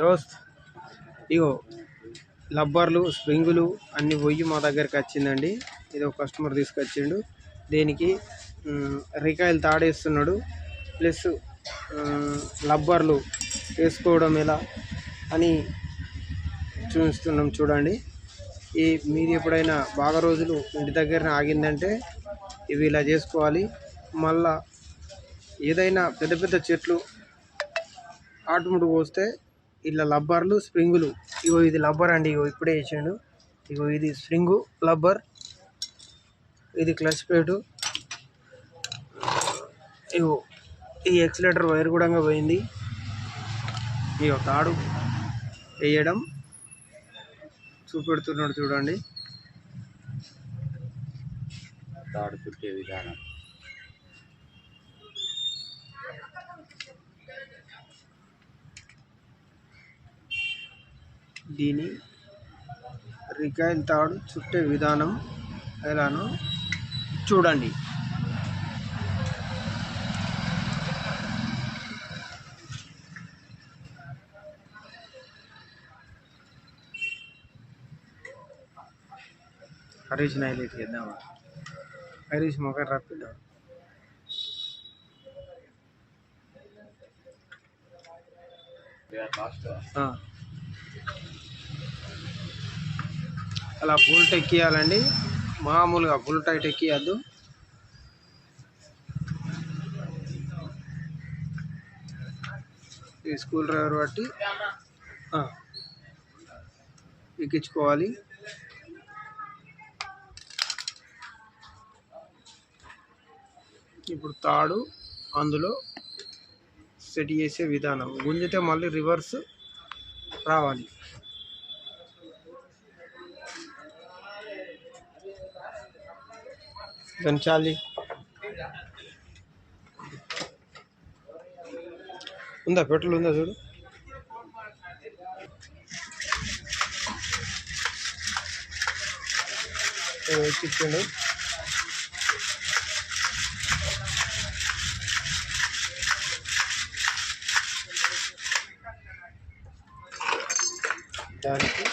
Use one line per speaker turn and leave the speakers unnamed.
దోస్త్ ఇగో లబ్బర్లు స్ప్రింగులు అన్ని పోయి మా దగ్గరికి వచ్చిందండి. ఇది ఒక కస్టమర్ తీసుకొచ్చిండు. దీనికి మ్, రికాయలు తాడేస్తున్నాడు. ప్లస్ లబ్బర్లు వేసుకోవడం ఎలా అని చూస్తున్నాం చూడండి. ఈ మీరు ఎప్పుడైనా బాగా రోజులు ఇంటి దగ్గర ఆగిందంటే ఇవి ఇలా చేసుకోవాలి. మళ్ళా ఏదైనా పెద్ద పెద్ద చెట్లు ఆటుముడు పోస్తే ఇలా లబ్బర్లు స్ప్రింగులు. ఇగో ఇది లబ్బర్ అండి ఇగో ఇప్పుడే వేసాడు ఇగో ఇది స్ప్రింగు లబ్బర్. ఇది క్లచ్ ప్లేటు. ఇగో ఈ ఎక్సిలేటర్ వైర్ కూడా పోయింది. ఇగో తాడు వేయడం చూపెడుతున్నాడు చూడండి.
తాడు చుట్టే విధానం.
దీని రికాయిల్ తాడు చుట్టే విధానం ఎలానో చూడండి. హరీష్ హైలైట్ చేద్దామా? హరీష్ మొక్క రప్పిద్దాం
లాస్ట్
అలా బుల్ ఎక్కియాలండి. మామూలుగా బుల్ టైట్ ఎక్కియద్దు. ఈ స్కూల్ డ్రైవర్ బట్టి ఎక్కించుకోవాలి. ఇప్పుడు తాడు అందులో సెట్ చేసే విధానం. గుంజితే మళ్ళీ రివర్స్ రావాలి. గంచాలి ఉందా? పెట్రోల్ ఉందా చూడు. ఎక్కించండి దానికి